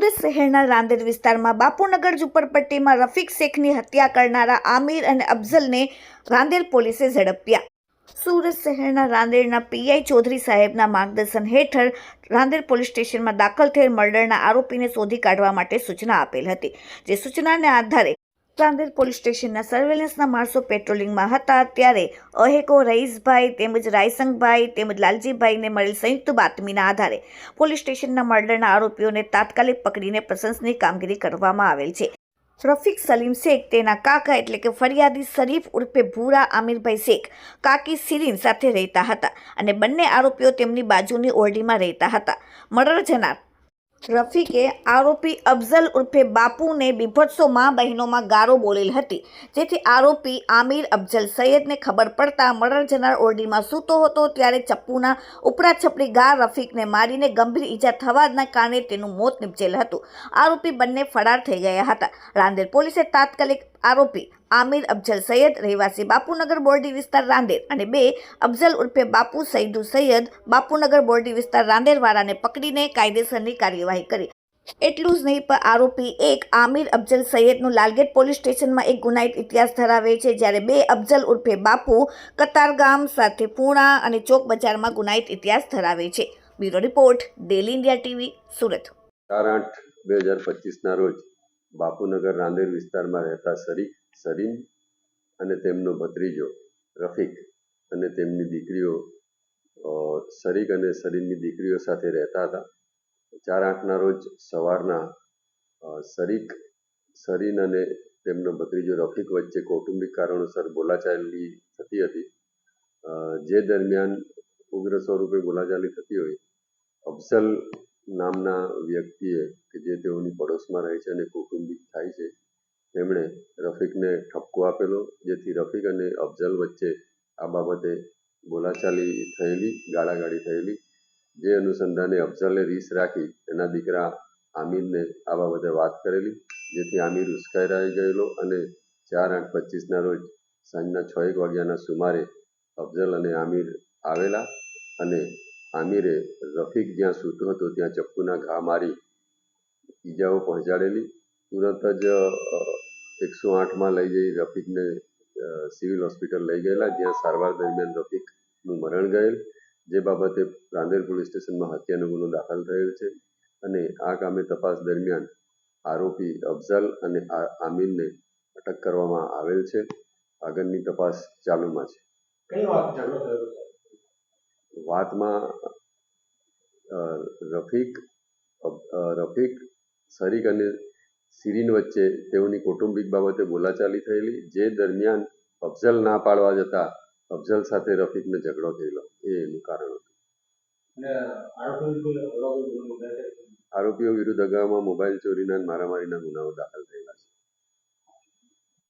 સુરત શહેરના રાંદેર વિસ્તારમાં બાપુનગર ઝુંપડપટ્ટીમાં રફીક શેખની હત્યા કરનારા આમિર અને અફઝલને રાંદેર પોલીસે ઝડપ્યા. સુરત શહેરના રાંદેરના પીઆઈ ચૌધરી સાહેબના માર્ગદર્શન હેઠળ રાંદેર પોલીસ સ્ટેશનમાં દાખલ થયેલ મર્ડરના આરોપીને શોધી કાઢવા માટે સૂચના આપેલ હતી, જે સૂચનાને આધારે રાંદેર પોલીસ સ્ટેશનના સર્વેલન્સના માણસો પેટ્રોલિંગમાં હતા. ત્યારે અહેકો રઈસભાઈ તેમજ રાયસંગભાઈ તેમજ લાલજીભાઈને મળેલ સંયુક્ત બાતમીના આધારે પોલીસ સ્ટેશનના મર્ડરના આરોપીઓને તાત્કાલિક પકડીને પ્રશંસનીય કામગીરી કરવામાં આવેલ છે. રફીક સલીમ શેખ, તેના કાકા એટલે કે ફરિયાદી શરીફ ઉર્ફે ભૂરા આમિરભાઈ શેખ, કાકી સિરીન સાથે રહેતા હતા અને બંને આરોપીઓ તેમની બાજુની ઓરડીમાં રહેતા હતા. મર્ડર જનાર રફીકે આરોપી અફઝલ ઉર્ફે બાપુને બીભત્સો મા બહેનોમાં ગારો બોલેલ હતી. જેથી આરોપી આમિર અફઝલ સૈયદને ખબર પડતા મરણ જનાર ઓરડીમાં સૂતો હતો ત્યારે ચપ્પુના ઉપરા છપડી ગાર રફીકને મારીને ગંભીર ઈજા થવાના કારણે તેનું મોત નીપજેલ હતું. આરોપી બંને ફરાર થઈ ગયા હતા. રાંદેર પોલીસે તાત્કાલિક આરોપી આમિર અફઝલ સૈયદ રહેવાસી બાપુનગર બોરડી વિસ્તાર રાંદેર અને બે અફઝલ ઉર્ફે બાપુ સૈદુ સૈયદ બાપુનગર બોરડી વિસ્તાર રાંદેરવાળાને પકડીને કાયદેસરની કાર્યવાહી કરી. એટલું જ નહીં, પણ આરોપી એક આમિર અફઝલ સૈયદનું લાલગેટ પોલીસ સ્ટેશનમાં એક ગુનાહિત ઇતિહાસ ધરાવે છે, જ્યારે બે અફઝલ ઉર્ફે બાપુ કતારગામ સાથે પૂણા અને ચોક બજારમાં ગુનાહિત ઇતિહાસ ધરાવે છે. Bureau report, daily India TV, Surat. બે હજાર પચીસના રોજ બાપુનગર રાંદેર વિસ્તારમાં રહેતા શરીક સરીન અને તેમનો ભત્રીજો રફીક અને તેમની દીકરીઓ શરીક અને સરીનની દીકરીઓ સાથે રહેતા હતા. ચાર આઠના રોજ સવારના શરીક સરીન અને તેમનો ભત્રીજો રફીક વચ્ચે કૌટુંબિક કારણોસર બોલાચાલી થતી હતી. જે દરમિયાન ઉગ્ર સ્વરૂપે બોલાચાલી થતી હોય, અફઝલ નામના વ્યક્તિએ કે જે તેઓની પડોશમાં રહે છે અને કૌટુંબિક થાય છે તેમણે રફીકને ઠપકો આપેલો, જેથી રફીક અને અફઝલ વચ્ચે આ બાબતે બોલાચાલી થયેલી, ગાળાગાળી થયેલી. જે અનુસંધાને અફઝલે રીસ રાખી એના દીકરા આમિરને આ બાબતે વાત કરેલી, જેથી આમિર ઉશ્કેરાઈ ગયેલો અને ચાર આઠ પચીસના રોજ સાંજના છ એક વાગ્યાના સુમારે અફઝલ અને આમિર આવેલા અને આમિરે રફીક જ્યાં સૂતો હતો, ત્યાં ચપ્પુના ઘા મારી ઈજાઓ પહોંચાડેલી. તુરંત જ એકસો આઠમાં લઈ જઈ રફીકને સિવિલ હોસ્પિટલ લઈ ગયેલા, જ્યાં સારવાર દરમિયાન રફીકનું મરણ ગયેલ. જે બાબતે રાંદેર પોલીસ સ્ટેશનમાં હત્યાનો ગુનો દાખલ થયેલ છે અને આ કામે તપાસ દરમિયાન આરોપી અફઝલ અને આમિરને અટક કરવામાં આવેલ છે. આગળની તપાસ ચાલુમાં છે કઈ વાત ઝઘડો થયો છે વાતમાં રફીક રફીક શરીક અને સિરીન વચ્ચે તેઓની કૌટુંબિક બાબતે બોલાચાલી થયેલી જે દરમિયાન અફઝલ ના પાડવા જતા અફઝલ સાથે રફીકને ઝઘડો થયેલો એ એનું કારણ હતું. આરોપીઓ વિરુદ્ધ અગાઉમાં મોબાઈલ ચોરીના મારામારીના ગુનાઓ દાખલ થયેલા